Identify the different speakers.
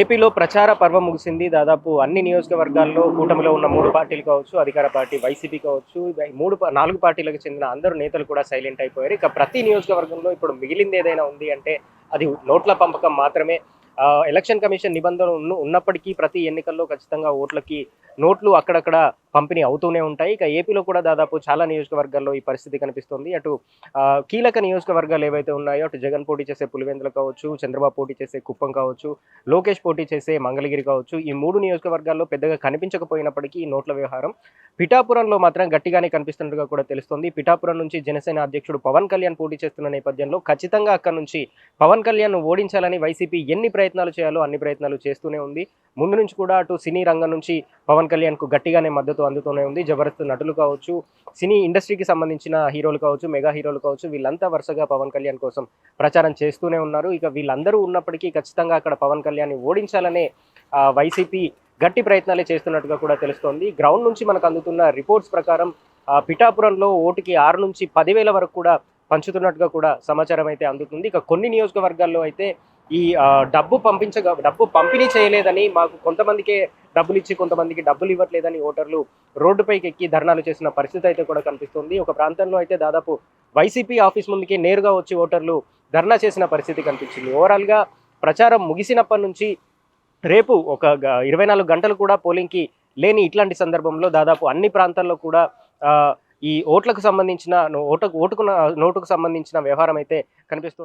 Speaker 1: ఏపీలో ప్రచార పర్వం ముగిసింది. దాదాపు అన్ని నియోజకవర్గాల్లో కూటమిలో ఉన్న మూడు పార్టీలు కావచ్చు అధికార పార్టీ వైసీపీ కావచ్చు మూడు నాలుగు పార్టీలకు చెందిన అందరూ నేతలు కూడా సైలెంట్ అయిపోయారు. ఇక ప్రతి నియోజకవర్గంలో ఇప్పుడు మిగిలింది ఏదైనా ఉంది అంటే అది నోట్ల పంపకం మాత్రమే. ఎలక్షన్ కమిషన్ నిబంధనలు ఉన్నప్పటికీ ప్రతి ఎన్నికల్లో ఖచ్చితంగా ఓట్లకి నోట్లు అక్కడక్కడ పంపిణీ అవుతూనే ఉంటాయి. ఇక ఏపీలో కూడా దాదాపు చాలా నియోజకవర్గాల్లో ఈ పరిస్థితి కనిపిస్తుంది. అటు కీలక నియోజకవర్గాలు ఏవైతే ఉన్నాయో అటు జగన్ పోటీ చేసే పులివెందులు కావచ్చు చంద్రబాబు పోటీ చేసే కుప్పం కావచ్చు లోకేష్ పోటీ చేసే మంగళగిరి కావచ్చు ఈ మూడు నియోజకవర్గాల్లో పెద్దగా కనిపించకపోయినప్పటికీ ఈ నోట్ల వ్యవహారం పిఠాపురంలో మాత్రం గట్టిగానే కనిపిస్తున్నట్టుగా కూడా తెలుస్తుంది. పిఠాపురం నుంచి జనసేన అధ్యక్షుడు పవన్ కళ్యాణ్ పోటీ చేస్తున్న నేపథ్యంలో ఖచ్చితంగా అక్కడ నుంచి పవన్ కళ్యాణ్ ఓడించాలని వైసీపీ ఎన్ని ప్రయత్నాలు చేయాలో అన్ని ప్రయత్నాలు చేస్తూనే ఉంది. ముందు నుంచి కూడా అటు సినీ రంగం నుంచి పవన్ కళ్యాణ్కు గట్టిగానే మద్దతు అందుతూనే ఉంది. జబర్దస్త్ నటులు కావచ్చు సినీ ఇండస్ట్రీకి సంబంధించిన హీరోలు కావచ్చు మెగా హీరోలు కావచ్చు వీళ్ళంతా వరుసగా పవన్ కళ్యాణ్ కోసం ప్రచారం చేస్తూనే ఉన్నారు. ఇక వీళ్ళందరూ ఉన్నప్పటికీ ఖచ్చితంగా అక్కడ పవన్ కళ్యాణ్ ఓడించాలనే వైసీపీ గట్టి ప్రయత్నాలే చేస్తున్నట్టుగా కూడా తెలుస్తోంది. గ్రౌండ్ నుంచి మనకు అందుతున్న రిపోర్ట్స్ ప్రకారం పిఠాపురంలో ఓటుకి ఆరు నుంచి పదివేల వరకు కూడా పంచుతున్నట్టుగా కూడా సమాచారం అయితే అందుతుంది. ఇక కొన్ని నియోజకవర్గాల్లో అయితే ఈ డబ్బు పంపించగా డబ్బు పంపిణీ చేయలేదని మాకు కొంతమందికే డబ్బులు ఇచ్చి కొంతమందికి డబ్బులు ఇవ్వట్లేదని ఓటర్లు రోడ్డుపైకి ఎక్కి ధర్నాలు చేసిన పరిస్థితి అయితే కూడా కనిపిస్తుంది. ఒక ప్రాంతంలో అయితే దాదాపు వైసీపీ ఆఫీస్ ముందుకి నేరుగా వచ్చి ఓటర్లు ధర్నా చేసిన పరిస్థితి కనిపించింది. ఓవరాల్గా ప్రచారం ముగిసినప్పటి నుంచి రేపు ఒక గ- ఇరవై నాలుగు గంటలు కూడా పోలింగ్కి లేని ఇట్లాంటి సందర్భంలో దాదాపు అన్ని ప్రాంతాల్లో కూడా ఈ ఓట్లకు సంబంధించిన ఓటు ఓటుకు నోటుకు సంబంధించిన వ్యవహారం అయితే కనిపిస్తుంది.